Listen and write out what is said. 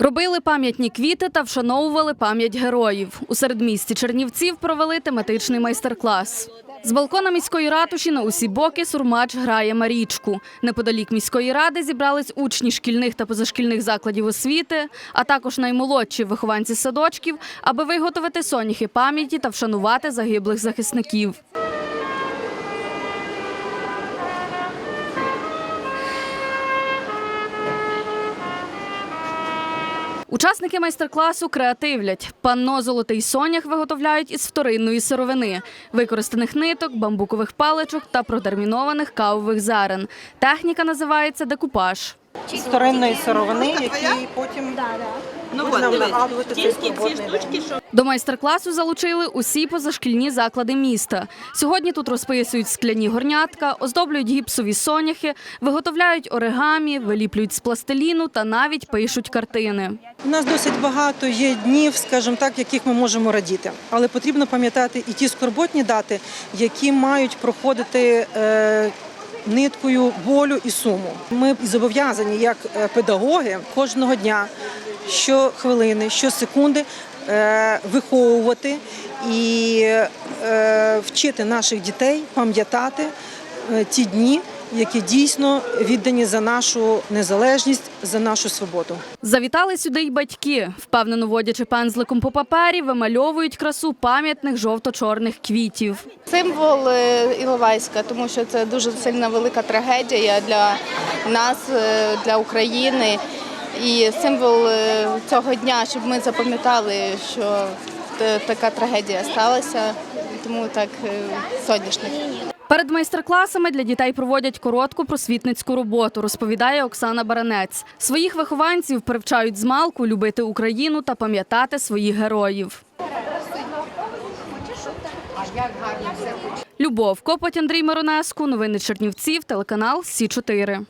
Робили пам'ятні квіти та вшановували пам'ять героїв. У середмісті Чернівців провели тематичний майстер-клас. З балкона міської ратуші на усі боки сурмач грає Марічку. Неподалік міської ради зібрались учні шкільних та позашкільних закладів освіти, а також наймолодші вихованці садочків, аби виготовити соняхи пам'яті та вшанувати загиблих захисників. Учасники майстер-класу креативлять. Панно золотий сонях виготовляють із вторинної сировини, використаних ниток, бамбукових паличок та протермінованих кавових зерен. Техніка називається декупаж. З вторинної сировини, які потім Ну нам нагадувати цей день. штучки, До майстер-класу залучили усі позашкільні заклади міста. Сьогодні тут розписують скляні горнятка, оздоблюють гіпсові соняхи, виготовляють оригамі, виліплюють з пластиліну та навіть пишуть картини. У нас досить багато є днів, скажімо так, яких ми можемо радіти. Але потрібно пам'ятати і ті скорботні дати, які мають проходити. Е, Ниткою болю і суму. Ми зобов'язані як е, педагоги кожного дня, що хвилини, що секунди виховувати і е, вчити наших дітей пам'ятати е, ті дні, які дійсно віддані за нашу незалежність, за нашу свободу. Завітали сюди й батьки. Впевнено водячи пензликом по папері, вимальовують красу пам'ятних жовто-чорних квітів. Символ е, Іловайська, тому що це дуже сильна велика трагедія для нас, е, для України. І символ е, цього дня, щоб ми запам'ятали, що така трагедія сталася, тому так соняшник. Перед майстер-класами для дітей проводять коротку просвітницьку роботу, розповідає Оксана Баранець. Своїх вихованців привчають з малку любити Україну та пам'ятати своїх героїв. Любов Копоть Андрій Миронеску. Новини Чернівців. Телеканал Сі 4